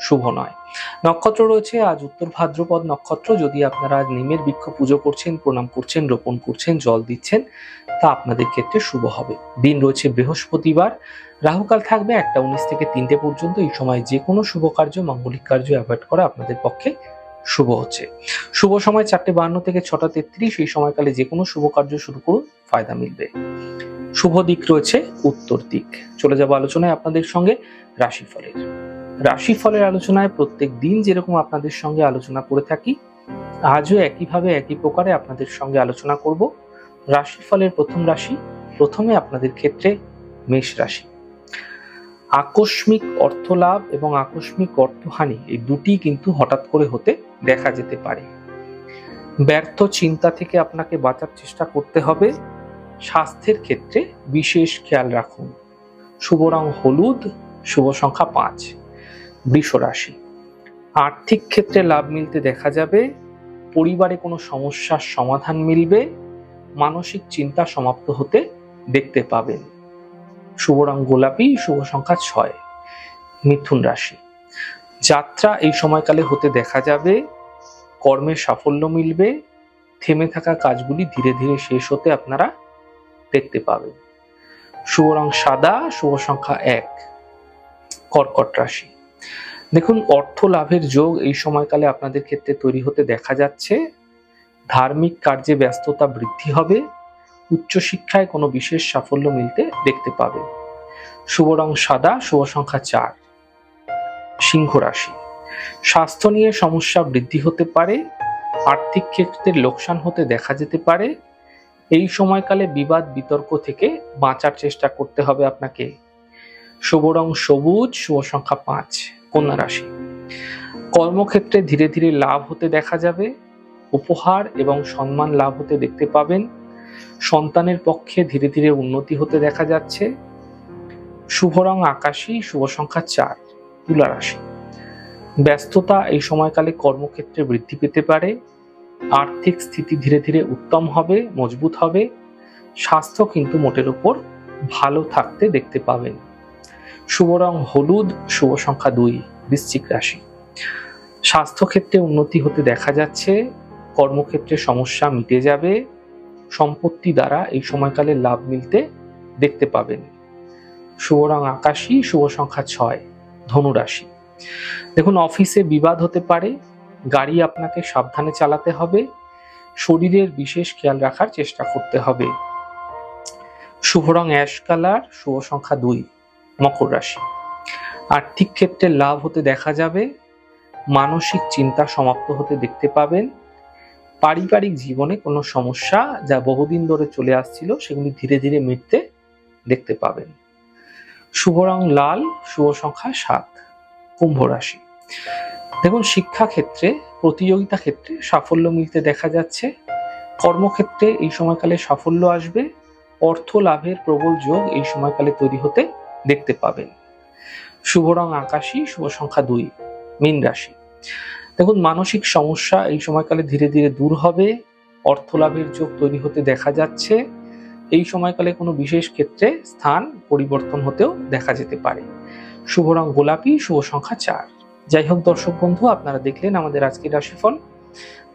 শুভ নয়। নক্ষত্র রয়েছে, আজ উত্তর ভাদ্রপদ নক্ষত্র। যদি আপনারা আজ নিমের বৃক্ষ পুজো করছেন, প্রণাম করছেন, রোপণ করছেন, জল দিচ্ছেন, তা আপনাদের ক্ষেত্রে শুভ হবে। দিন রয়েছে বৃহস্পতিবার। রাহুকাল থাকবে একটা উনিশ থেকে তিনটে পর্যন্ত। এই সময় যে কোনো শুভ কার্য, মাঙ্গলিক কার্য অ্যাভয়েড করা আপনাদের পক্ষে শুভ হচ্ছে। শুভ সময় চারটে বান্ন থেকে ছটা তেত্রিশ। এই সময়কালে যে কোনো শুভ কার্য শুরু করুন, ফায়দা মিলবে। শুভ দিক রয়েছে উত্তর দিক। চলে যাব আলোচনায় আপনাদের সঙ্গে রাশিফলের। রাশিফলের আলোচনায় প্রত্যেক দিন যেরকম আপনাদের সঙ্গে আলোচনা করে থাকি, আজও একইভাবে একই প্রকারে আপনাদের সঙ্গে আলোচনা করব। রাশিফলের প্রথম রাশি, প্রথমে আপনাদের ক্ষেত্রে মেষ রাশি। আকস্মিক অর্থলাভ এবং আকস্মিক অর্থহানি এই দুটি কিন্তু হঠাৎ করে হতে দেখা যেতে পারে। ব্যর্থ চিন্তা থেকে আপনাকে বাঁচার চেষ্টা করতে হবে। স্বাস্থ্যের ক্ষেত্রে বিশেষ খেয়াল রাখুন। শুভ রং হলুদ, শুভ সংখ্যা পাঁচ। বৃষ রাশি আর্থিক ক্ষেত্রে লাভ মিলতে দেখা যাবে, পরিবারে কোনো সমস্যার সমাধান মিলবে, মানসিক চিন্তা সমাপ্ত হতে দেখতে পাবেন। শুভ রং গোলাপি, শুভ সংখ্যা ছয়, মিথুন রাশি। যাত্রা এই সময়কালে হতে দেখা যাবে কর্মের সাফল্য মিলবে, থেমে থাকা কাজগুলি ধীরে ধীরে শেষ হতে আপনারা দেখতে পাবেন। শুভ রং সাদা, শুভ সংখ্যা এক, কর্কট রাশি। দেখুন, অর্থ লাভের যোগ এই সময়কালে আপনাদের ক্ষেত্রে তৈরি হতে দেখা যাচ্ছে। ধার্মিক কার্যে ব্যস্ততা বৃদ্ধি হবে। উচ্চশিক্ষায় কোনো বিশেষ সাফল্য মিলতে দেখতে পাবে। শুভ রং সাদা, শুভ সংখ্যা চার। সিংহ রাশি। স্বাস্থ্য নিয়ে সমস্যা বৃদ্ধি হতে পারে। আর্থিক ক্ষেত্রে লোকসান হতে দেখা যেতে পারে। এই সময়কালে বিবাদ, বিতর্ক থেকে বাঁচার চেষ্টা করতে হবে আপনাকে। শুভ রং সবুজ, শুভ সংখ্যা পাঁচ, কন্যা রাশি। কর্মক্ষেত্রে ধীরে ধীরে লাভ হতে দেখা যাবে, উপহার এবং সম্মান লাভ হতে দেখতে পাবেন। সন্তানের পক্ষে ধীরে ধীরে উন্নতি হতে দেখা যাচ্ছে। শুভ রং আকাশী, শুভ সংখ্যা চার, তুলা রাশি। ব্যস্ততা এই সময়কালে কর্মক্ষেত্রে বৃদ্ধি পেতে পারে। আর্থিক স্থিতি ধীরে ধীরে উত্তম হবে, মজবুত হবে। স্বাস্থ্য কিন্তু মোটের উপর ভালো থাকতে দেখতে পাবেন। শুভ রং হলুদ, শুভ সংখ্যা দুই, বৃশ্চিক রাশি। স্বাস্থ্যক্ষেত্রে উন্নতি হতে দেখা যাচ্ছে, কর্মক্ষেত্রে সমস্যা মিটে যাবে, সম্পত্তি দ্বারা এই সময়কালে লাভ মিলতে দেখতে পাবেন। শুভ রং আকাশী, শুভ সংখ্যা ছয়, ধনুরাশি। দেখুন, অফিসে বিবাদ হতে পারে, গাড়ি আপনাকে সাবধানে চালাতে হবে, শরীরের বিশেষ খেয়াল রাখার চেষ্টা করতে হবে। শুভ রং অ্যাশ কালার, শুভ সংখ্যা দুই মকর রাশি। আর্থিক ক্ষেত্রে লাভ হতে দেখা যাবে, মানসিক চিন্তা সমাপ্ত হতে দেখতে পাবেন, পারিবারিক জীবনে কোনো সমস্যা যা বহুদিন ধরে চলে আসছিল সেগুলি ধীরে ধীরে মিটতে দেখতে পাবেন। শুভ রং লাল, শুভ সংখ্যা সাত, কুম্ভ রাশি। দেখুন, শিক্ষা ক্ষেত্রে, প্রতিযোগিতা ক্ষেত্রে সাফল্য মিলতে দেখা যাচ্ছে। কর্মক্ষেত্রে এই সময়কালে সাফল্য আসবে, অর্থ লাভের প্রবল যোগ এই সময়কালে তৈরি হতে দেখতে পাবেন। শুভ রং আকাশী, শুভ সংখ্যা দুই, মীন রাশি। দেখুন, মানসিক সমস্যা এই সময়কালে ধীরে ধীরে দূর হবে। অর্থ লাভের যোগ তৈরি হতে দেখা যাচ্ছে। এই সময়কালে কোনো বিশেষ ক্ষেত্রে স্থান পরিবর্তন হতেও দেখা যেতে পারে। শুভ রং গোলাপি, শুভ সংখ্যা চার। যাই হোক, দর্শক বন্ধু, আপনারা দেখলেন আমাদের আজকের রাশিফল।